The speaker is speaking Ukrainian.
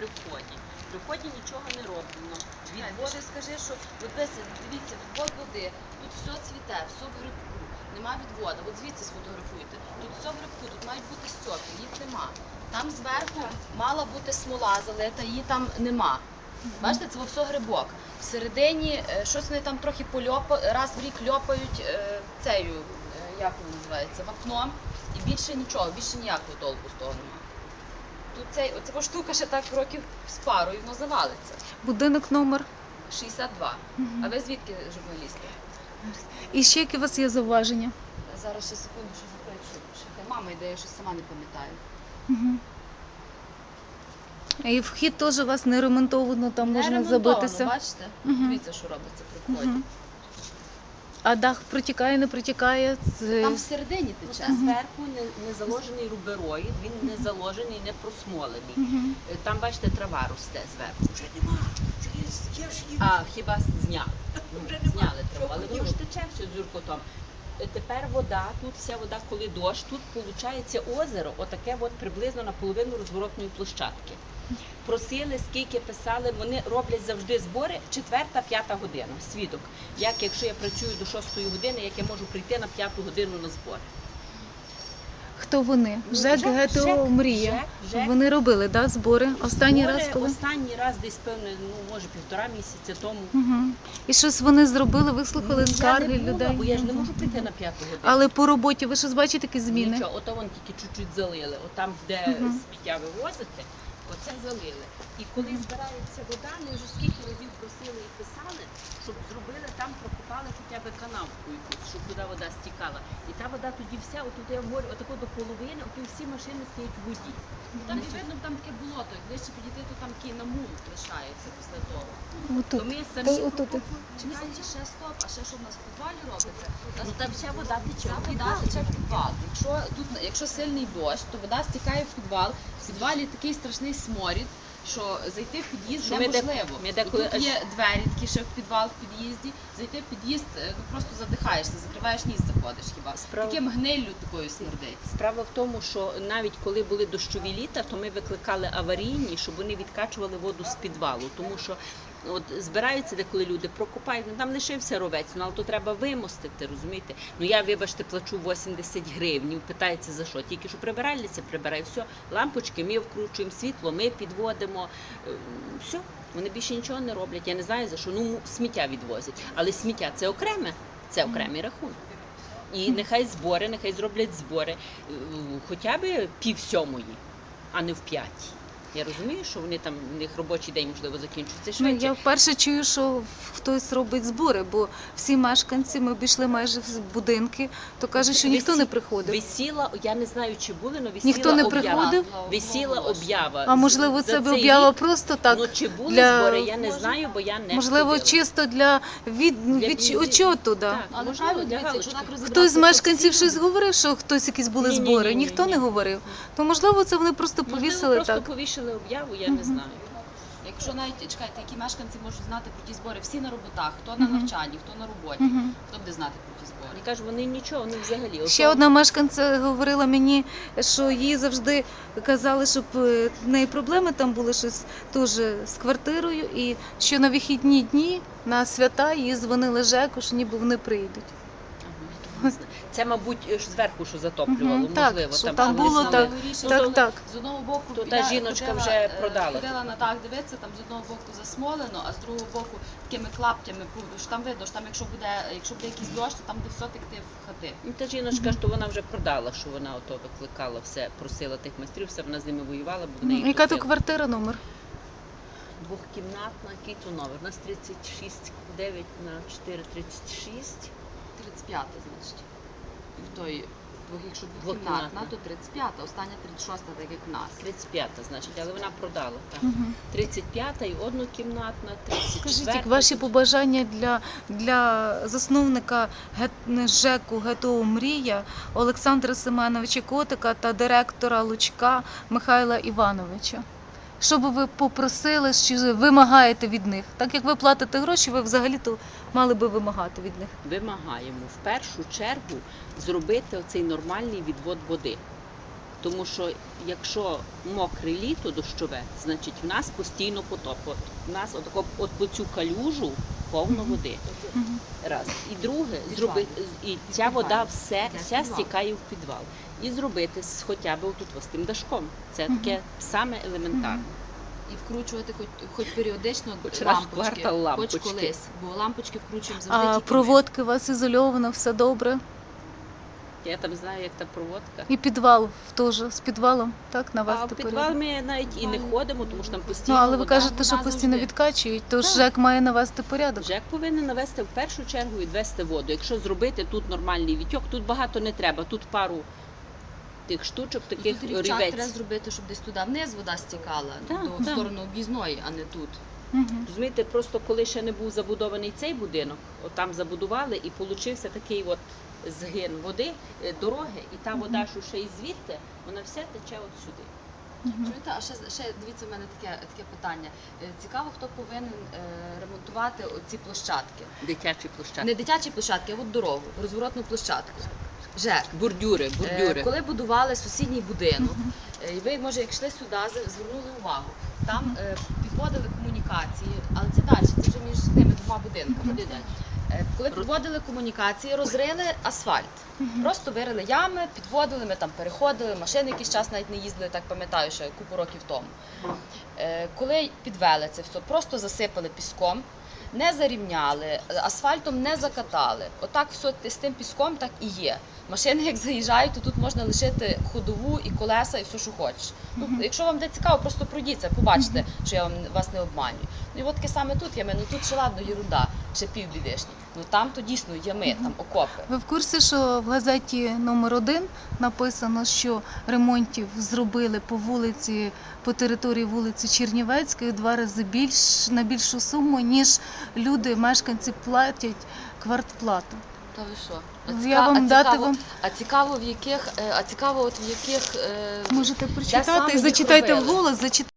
при вході. При вході нічого не роблено. Відводи скажи, що от дивіться, дивіться, відвод води, тут все цвіте, все в грибку. Нема відводу. От звідси сфотографуйте. Тут все в грибку, тут мають бути стьоки, їх нема. Там зверху мала бути смола залита, її там нема. Бачите, це все грибок. Всередині е, щось вони там трохи польопа, раз в рік льопають е, цею, е, як воно називається, вапном. І більше нічого, більше ніякого толку з того немає. Тут цей, оця штука ще так років з парою, воно завалиться. Будинок номер. 62. Мгм. А ви звідки журналісти? І ще які у вас є зауваження? Зараз ще секунду, що що, що мама йде, я щось сама не пам'ятаю. Угу. І вхід теж у вас не ремонтовано, там Не можна ремонтовано, забитися. Бачите? Мгм. Дивіться, що робиться при вході. Мгм. А дах протікає, не протікає. Це... Там всередині тече. Мгм. Зверху не, не заложений рубероїд, він не заложений, не просмолений. Мгм. Е, Там, бачите, трава росте зверху. Вже нема. Вже є, є ж. А, хіба зняли. Ну, Вже нема. Зняли траву, але воно ж тече все з юркотом. Тепер вода, тут вся вода, коли дощ, тут виходить озеро, отаке от приблизно на половину розворотної площадки. Просили, скільки писали, вони роблять завжди збори четверта, п'ята година. Свідок. Як якщо я працюю до шостої години, як я можу прийти на п'яту годину на збори? Хто вони? ЖЕК ГТО Мрія. ЖЕК. Вони робили да, збори. Останній Збори раз коли? Останній раз десь певне, ну може півтора місяця тому. Угу. І щось вони зробили, вислухали Ну, скарги я не була, людей. Бо я ж не Мгм. можу прийти на п'яту годину. Але по роботі ви щось бачите які зміни? Нічого, ото вон тільки чуть-чуть залили. Отам, де Мгм. сміття вивозити, оце залили. І коли збирається вода, ми вже скільки разів просили і писали, щоб зробили там, прокопали хоча б канавку якусь, щоб туди вода стікала. Вода тоді вся, отут я говорю, отако до половини, оті всі машини стоять в воді. Ну, там і видно, там таке болото, як ближче підійти, то там такий намул лишається після того. Отут. То ми самі отут. Чекайте, ще стоп, а ще що в нас в підвалі робиться? Ну там вся вода тече. Вода тече в підвал. Якщо тут якщо сильний дощ, то вода стікає в підвал. В підвалі такий страшний сморід, що зайти в під'їзд Що ми де- неможливо. ми І тут аж- є двері такі ще в підвал в під'їзді. Зайти в під'їзд, е, ну просто задихаєшся, закриваєш ніс, заходиш хіба. Справа- Таким гниллю такою смердить. Справа в тому, що навіть коли були дощові літа, то ми викликали аварійні, щоб вони відкачували воду з підвалу. Тому що от збираються деколи люди, прокопають, ну там лишився ровець, ну але то треба вимостити, розумієте? Ну я, вибачте, плачу 80 гривень, питається за що? Тільки що прибиральниця прибирає, все, лампочки ми вкручуємо, світло ми підводимо, е, все. Вони більше нічого не роблять. Я не знаю за що. Ну сміття відвозять. Але сміття це окреме, це окремий рахунок. І нехай збори, нехай зроблять збори е, хоча б пів сьомої, а не в п'ятій. Я розумію, що вони там у них робочий день можливо закінчується Ну, я вперше чую, що хтось робить збори, бо всі мешканці, ми обійшли майже будинки, то кажуть, що ніхто не приходив. Висіла, я не знаю, чи були, але висіла Ніхто не об'ява. приходив? Висіла об'ява. А можливо, це ви об'ява рік, просто так. Ну чи були для- збори, я не Може- знаю, бо я не Можливо, ходила. чисто для від, Для від від- очоту, да. Так. Але Можливо, для галочки. так Хтось з мешканців щось говорив, що хтось якісь були Ні-ні-ні-ні-ні. збори. Ніхто не говорив. То можливо, це вони просто Можливо, повісили просто повішали об'яву, я не знаю. Якщо навіть чекайте, які мешканці можуть знати про ті збори, всі на роботах, хто на навчанні, хто на роботі, хто буде знати про ті збори. Я кажу, вони нічого, вони взагалі. Ще одна мешканця говорила мені, що їй завжди казали, щоб е, в неї проблеми там були щось теж з квартирою, і що на вихідні дні на свята їй дзвонили ЖЕКу, що ніби вони прийдуть. Ага, Це, мабуть, зверху, що затоплювало, Мгм, так, можливо. що там, там що було, так. Найгоріше, Так, що так. З одного боку То та я жіночка ходила, вже е, продала. Ходила на дах дивитися, там з одного боку засмолено, а з другого боку такими клаптями, що там видно, що там якщо буде, якщо буде якийсь дощ, то там буде все текти в хати. Ну, та жіночка, що вона вже продала, що вона ото викликала все, просила тих майстрів, все вона з ними воювала, бо в неї Яка то квартира номер? Двохкімнатна, який то номер? У нас 36, 9 на 4, 36. 35 значить. В той, якщо Двокімнатна. то 35, остання 36, так як в нас. 35, значить, але вона продала. Так. Угу. 35 і однокімнатна, 34. Скажіть, як ваші побажання для, для засновника ЖЕКу ГТО Мрія Олександра Семеновича Котика та директора Лучка Михайла Івановича? Що би ви попросили, що вимагаєте від них? Так як ви платите гроші, ви взагалі-то мали би вимагати від них. Вимагаємо в першу чергу зробити оцей нормальний відвод води. Тому що якщо мокре літо дощове, значить в нас постійно потоп. От в нас отако, от по цю калюжу повно води. Раз. І друге, зробити і ця вода все, вся стікає в підвал. І зробити з хоча б отут ось тим дашком. Це таке саме елементарне. І вкручувати хоч, хоч періодично Хоч раз в лампочки, квартал лампочки. хоч колись. Бо лампочки вкручуємо завжди А проводки у вас ізольовано, все добре. Я там знаю, як та проводка. І підвал теж з підвалом, так, на вас А в тепер підвал ми навіть і не ходимо, тому що там Ну, постійно але ви вода. кажете, що вода постійно завжди. відкачують, тож Так. ЖЕК має навести порядок. ЖЕК повинен навести в першу чергу відвести воду. Якщо зробити тут нормальний відтік, тут багато не треба. Тут пару тих штучок, Ну, таких Тут рівчак треба рівець. зробити, щоб десь туди вниз вода стікала, Так, до в так. сторону об'їзної, а не тут. Мгм. Розумієте, просто коли ще не був забудований цей будинок, от там забудували і получився такий от згин води, е, дороги, і та вода, що ще й звідти, вона вся тече от сюди. Чуєте, а ще, ще дивіться, в мене таке, таке питання. Е, Цікаво, хто повинен е, ремонтувати ці площадки. Дитячі площадки. Не дитячі площадки, а от дорогу, розворотну площадку. ЖЕК. Бурдюри, Е. Коли будували сусідній будинок, Мгм. е, ви, може, як йшли сюди, звернули увагу. Там е, підводили комунікації, але це далі, це вже між тими двома будинками. Куди далі? Е, Коли підводили комунікації, розрили асфальт. Просто вирили ями, підводили, ми там переходили, машини якийсь час навіть не їздили, так пам'ятаю, ще купу років тому. Е, Коли підвели це все, просто засипали піском, не зарівняли, асфальтом не закатали. Отак все з тим піском так і є. Машини, як заїжджають, то тут можна лишити ходову і колеса, і все, що хочеш. Ну, якщо вам де цікаво, просто пройдіться, побачите, що я вам вас не обманюю. Ну і от таке саме тут ями. Ну тут ще ладно, єрунда, ще півбідишні. Ну там то дійсно ями, там окопи. Ви в курсі, що в газеті номер 1 написано, що ремонтів зробили по вулиці, по території вулиці Чернівецької в два рази більш на більшу суму, ніж люди, мешканці платять квартплату. Та ви що? Я вам дати цікаво, вам а цікаво в яких, е, а цікаво, от в яких е, можете прочитати і зачитайте робили? вголос, зачитайте.